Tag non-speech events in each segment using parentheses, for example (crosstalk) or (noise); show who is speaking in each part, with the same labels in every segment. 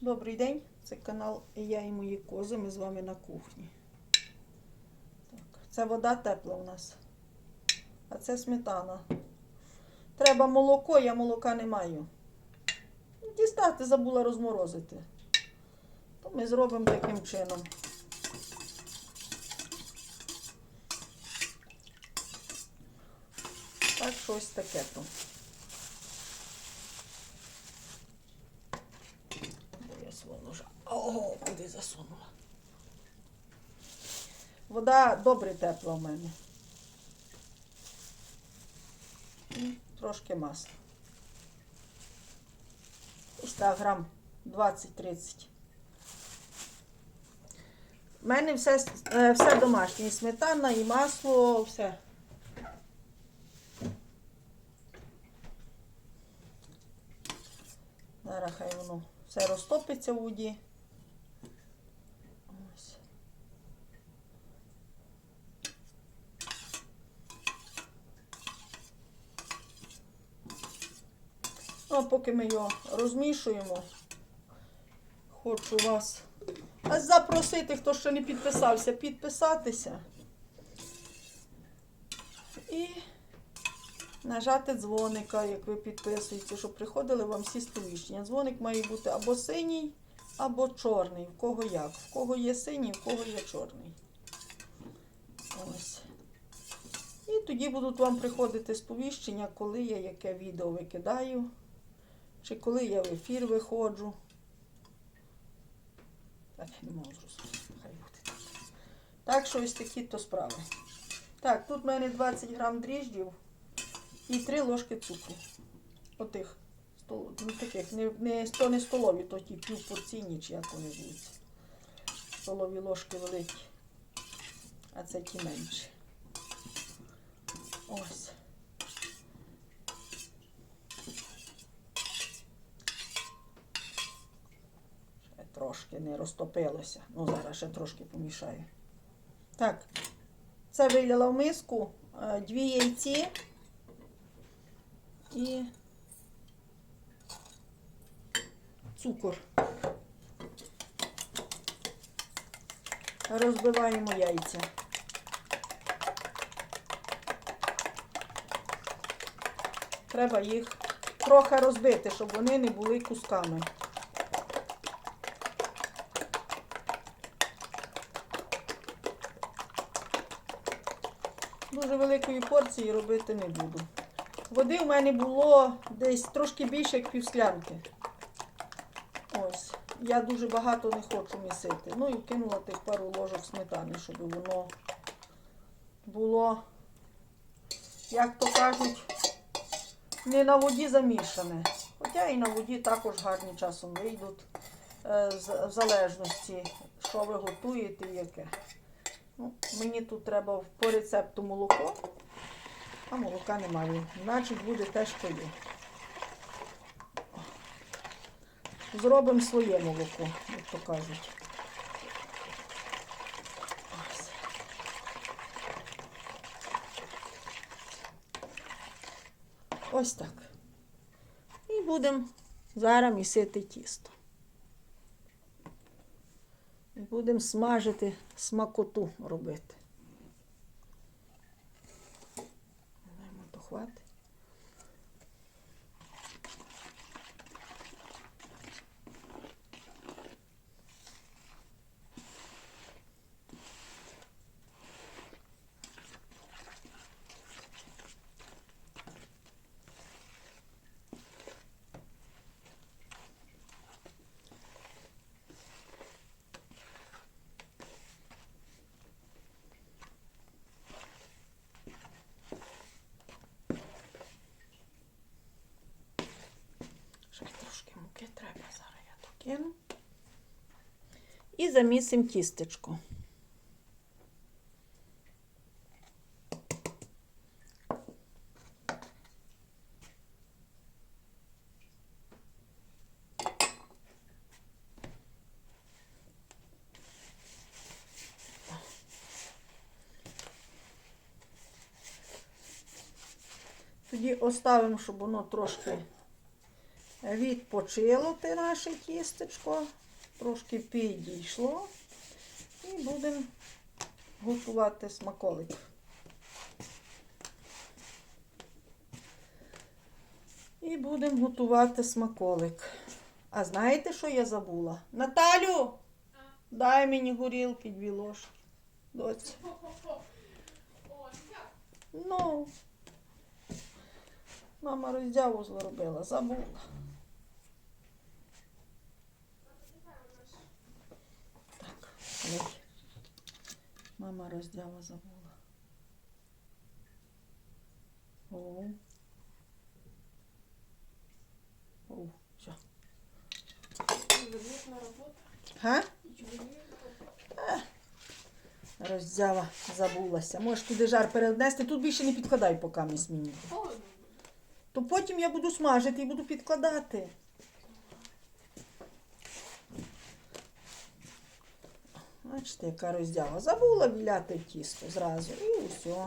Speaker 1: Добрий день, це канал Я і мої кози. Ми з вами на кухні. Так, це вода тепла у нас. А це сметана. Треба молоко, я молока не маю. Дістати забула розморозити. То ми зробимо таким чином. Так, щось таке то. Ого, куди засунула. Вода добре тепла в мене. Трошки масла. Ось так, грам 20-30. У мене все, е, все домашнє. І сметана, і масло, все. Зараз хай воно все розтопиться в воді. Ну, а поки ми його розмішуємо, хочу вас запросити, хто ще не підписався, підписатися. І нажати дзвоника, як ви підписуєте, щоб приходили вам всі сповіщення. Дзвоник має бути або синій, або чорний. В кого як. В кого є синій, в кого є чорний. Ось. І тоді будуть вам приходити сповіщення, коли я яке відео викидаю, чи коли я в ефір виходжу. Так, не можу зрозуміти, хай так. Так що ось такі то справи. Так, тут в мене 20 грам дріждів і 3 ложки цукру. Отих. Ну, таких, не, не, то не столові, то ті півпорційні, чи як вони звуться. Столові ложки великі. А це ті менші. Ось. Ще трошки не розтопилося. Ну, зараз ще трошки помішаю. Так, це вилила в миску е, дві яйці і цукор. Розбиваємо яйця. Треба їх трохи розбити, щоб вони не були кусками. Дуже великої порції робити не буду. Води в мене було десь трошки більше, як півсклянки. Ось. Я дуже багато не хочу місити. Ну і вкинула тих пару ложок сметани, щоб воно було, як то кажуть, не на воді замішане. Хоча і на воді також гарні часом вийдуть, е, в залежності, що ви готуєте і яке. Ну, мені тут треба по рецепту молоко, а молока немає. Значить буде те, що є. Зробимо своє молоко, як то кажуть. Ось. Так. І будемо зараз місити тісто. І будемо смажити смакоту робити. Маємо то хватить. Ще муки треба, зараз я то кину. І замісимо тістечко. Тоді оставимо, щоб воно трошки Відпочило те наше тістечко, трошки підійшло. І будемо готувати смаколик. І будемо готувати смаколик. А знаєте, що я забула? Наталю! Дай мені горілки дві ложки. Доці. Ну. Мама роздяву зробила, забула. Ой. Мама роздява забула. О. О, все.
Speaker 2: Ювелірна робота.
Speaker 1: Га?
Speaker 2: Ювелірна
Speaker 1: Роздява забулася. Можеш туди жар перенести. Тут більше не підкладай поки мені. То потім я буду смажити і буду підкладати. Бачите, яка роздява. Забула віляти тісто зразу. І все.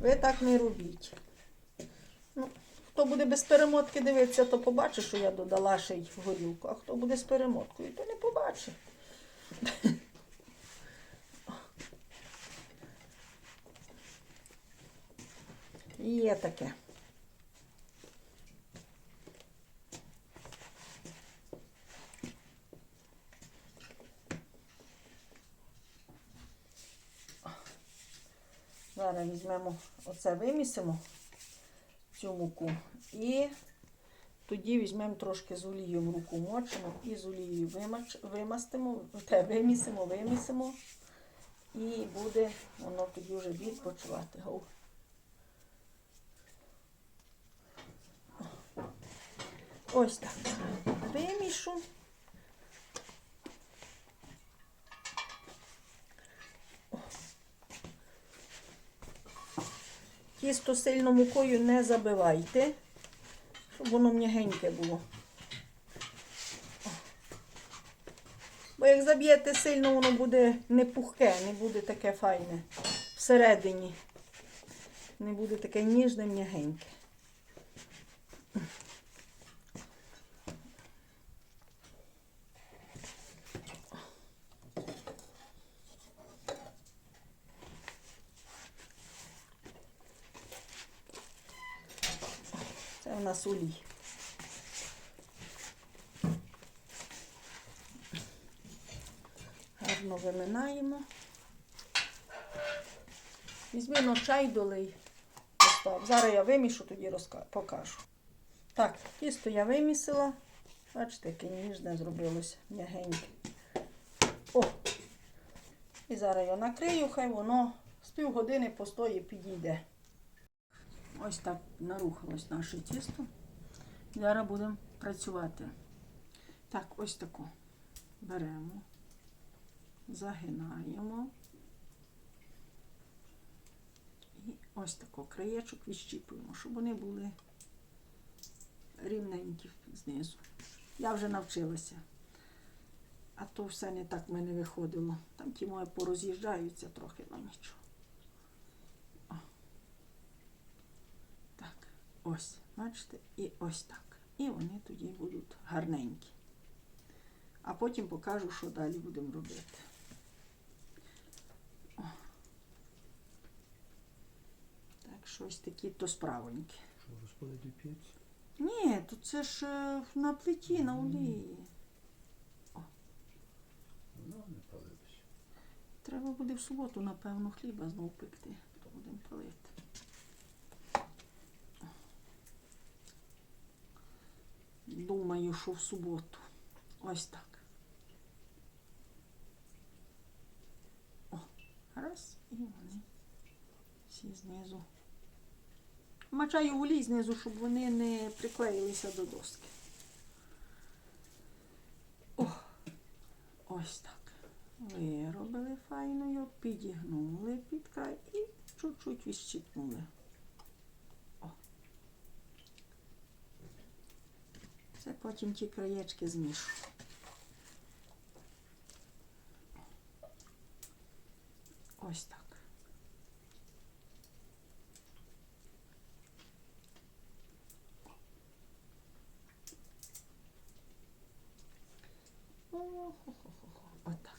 Speaker 1: Ви так не робіть. Ну, хто буде без перемотки дивитися, то побачить, що я додала ще й горілку. А хто буде з перемоткою, то не побачить. (laughs) Є таке. Зараз візьмемо оце, вимісимо цю муку і тоді візьмемо трошки з олією в руку мочимо і з олією вимач, вимастимо, те вимісимо, вимісимо. І буде воно тоді вже відпочивати. Ось так. Вимішу. Тісто сильно мукою не забивайте, щоб воно м'ягеньке було. Бо як заб'єте сильно, воно буде не пухке, не буде таке файне. Всередині. Не буде таке ніжне, м'ягеньке. Олій. Гарно виминаємо. Візьми на чай долий. Зараз я вимішу, тоді покажу. Так, тісто я вимісила. Бачите, яке ніжне зробилося м'ягеньке. О! І зараз я накрию, хай воно з півгодини постоє підійде. Ось так нарухалось наше тісто. Зараз будемо працювати. Так, ось таку беремо, загинаємо. І ось таку краєчок відщіпуємо, щоб вони були рівненькі знизу. Я вже навчилася. А то все не так в мене виходило. Там ті мої пороз'їжджаються трохи, але нічого. Так, ось, бачите, і ось так. І вони тоді будуть гарненькі. А потім покажу, що далі будемо робити. О. Так, щось такі то справонькі.
Speaker 3: Що розпалити п'ять?
Speaker 1: Ні, то це ж е, на плиті, на олії.
Speaker 3: Воно не палилось.
Speaker 1: Треба буде в суботу, напевно, хліба знову пекти, то будемо палити. Думаю, що в суботу. Ось так. О, раз, і вони всі знизу. Мачаю в знизу, щоб вони не приклеїлися до доски. О, ось так. Виробили файно його, підігнули під край і чуть-чуть відщипнули. Це потім ті краєчки змішу. Ось так. Отак.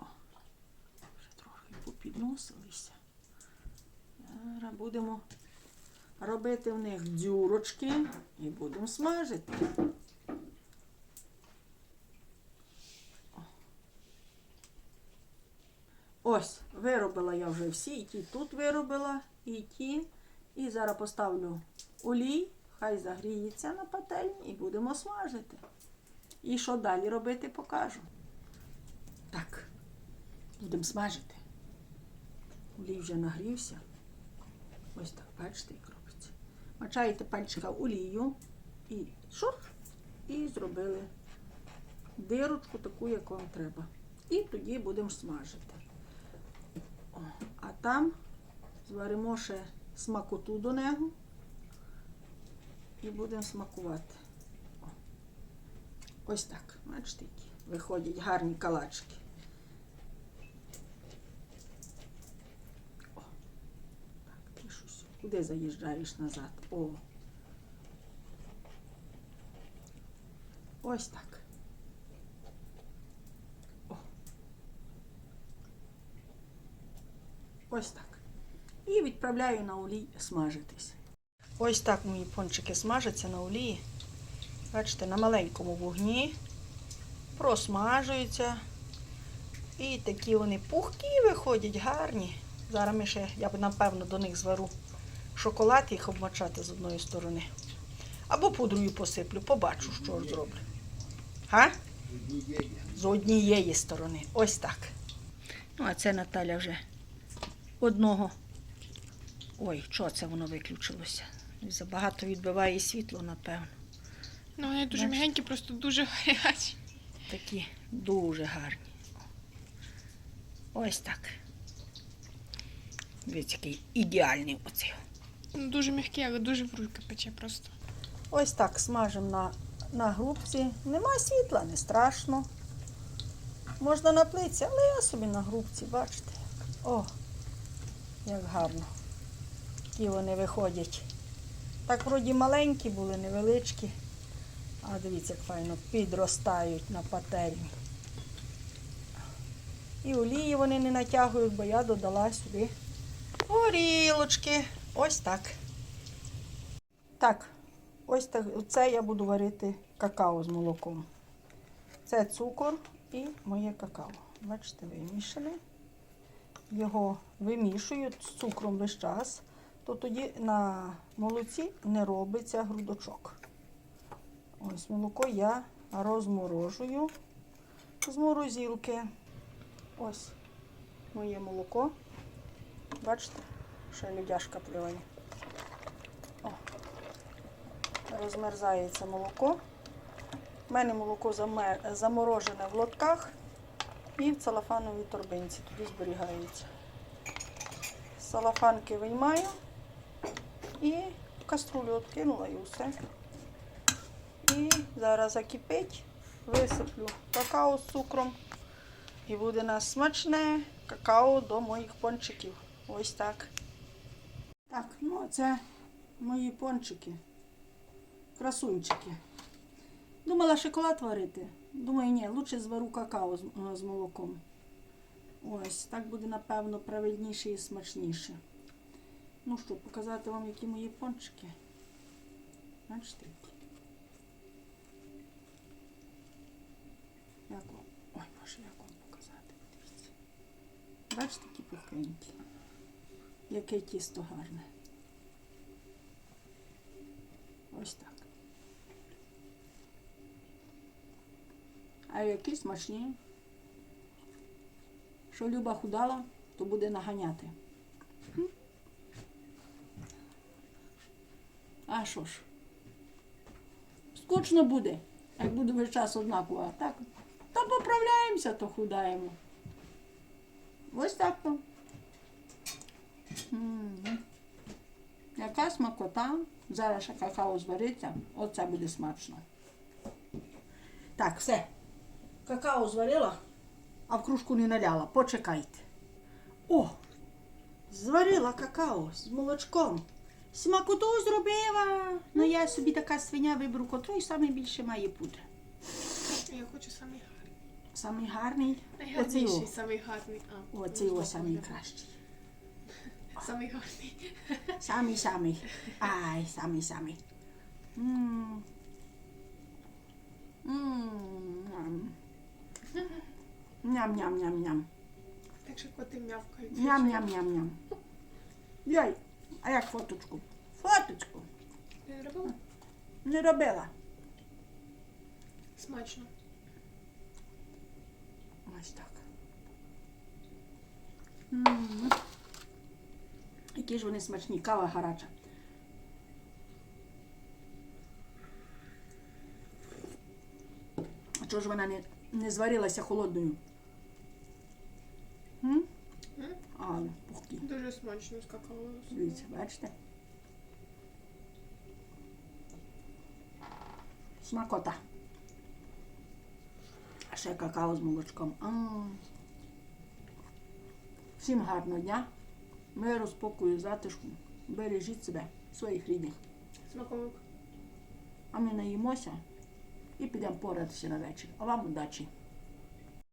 Speaker 1: О, Вже трохи попідносилися. Зараз будемо робити в них дзюрочки і будемо смажити. Ось, виробила я вже всі, і ті тут виробила, і ті. І зараз поставлю олій, хай загріється на пательні і будемо смажити. І що далі робити, покажу. Так, будемо смажити. Олій вже нагрівся. Ось так, бачите, як робиться. Мачаєте пальчика олію і шур, і зробили дирочку таку, як вам треба. І тоді будемо смажити. О, а там зваримо ще смакоту до нього і будемо смакувати. О. Ось так. Бачите, які виходять гарні калачки. О. Так, ти щось. Куди заїжджаєш назад? О. Ось так. Ось так. І відправляю на олій смажитись. Ось так мої пончики смажаться на олії. Бачите, на маленькому вогні просмажуються. І такі вони пухкі виходять, гарні. Зараз ми ще, я б напевно до них звару шоколад, їх обмочати з одної сторони. Або пудрою посиплю, побачу, що зроблю. Га? З однієї сторони. Ось так. Ну, а це Наталя вже одного. Ой, що це воно виключилося? Забагато відбиває світло, напевно.
Speaker 2: Ну, вони дуже
Speaker 1: Бачите?
Speaker 2: м'ягенькі, просто дуже гарячі.
Speaker 1: Такі дуже гарні. Ось так. Дивіться, який ідеальний оцей.
Speaker 2: Ну, дуже м'які, але дуже в руки пече просто.
Speaker 1: Ось так смажимо на, на грубці. Нема світла, не страшно. Можна на плиці, але я собі на грубці, бачите. О, як гарно. Які вони виходять. Так вроді маленькі були, невеличкі. А дивіться, як файно підростають на пательні. І олії вони не натягують, бо я додала сюди горілочки. Ось так. Так, ось так. Це я буду варити какао з молоком. Це цукор і моє какао. Бачите, вимішане. Його вимішую з цукром весь час, то тоді на молоці не робиться грудочок. Ось молоко я розморожую з морозилки. Ось моє молоко. Бачите, ще людяшка плює. Розмерзається молоко. У мене молоко заморожене в лотках і в целофановій торбинці. Туди зберігається. Салафанки виймаю і в каструлю відкинула і все. І зараз закипить, висиплю какао з цукром. І буде у нас смачне какао до моїх пончиків. Ось так. Так, ну це мої пончики. Красунчики. Думала шоколад варити. Думаю, ні, лучше звару какао з, е, з молоком. Ось, так буде, напевно, правильніше і смачніше. Ну що, показати вам, які мої пончики. Бачите? Як вам? Ой, боже, як вам показати? Бачите, які пухенькі. Яке тісто гарне. Ось так. А які смачні. Що Люба худала, то буде наганяти. А що ж? Скучно буде, як буде весь час однаково. Так? Та поправляємося, то худаємо. Ось так то. М. Яка смакота. Зараз ще какао звариться. Оце буде смачно. Так, все. Какао зварила. а в кружку не наляла. Почекайте. О! Зварила какао з молочком. Смакоту зробила. Ну я собі така свиня виберу, котрий саме більше має пудри.
Speaker 2: Я хочу самий гарний.
Speaker 1: Самий гарний.
Speaker 2: Найгарніший, самий гарний.
Speaker 1: Оцей
Speaker 2: ну,
Speaker 1: о
Speaker 2: збоку
Speaker 1: самий
Speaker 2: йде.
Speaker 1: кращий.
Speaker 2: Самий гарний.
Speaker 1: Самий самий. Ай, самий самий. М. М. Ням. Ням-ням-ням-ням.
Speaker 2: Так що коти м'явкають.
Speaker 1: Ням-ням-ням-ням. Яй, а як фоточку? Фоточку.
Speaker 2: Не робила?
Speaker 1: Не робила.
Speaker 2: Смачно.
Speaker 1: Ось так. М. Які ж вони смачні, кава гаряча. А чого ж вона не, не зварилася холодною? М?
Speaker 2: М?
Speaker 1: А, пухкі.
Speaker 2: Дуже смачно.
Speaker 1: Дивіться, бачите? Смакота. А ще какао з молочком. М. Всім гарного дня. Миру, спокою, затишку. Бережіть себе, своїх рідних.
Speaker 2: Смаковик.
Speaker 1: А ми наїмося і підемо поратися на вечір. А вам удачі!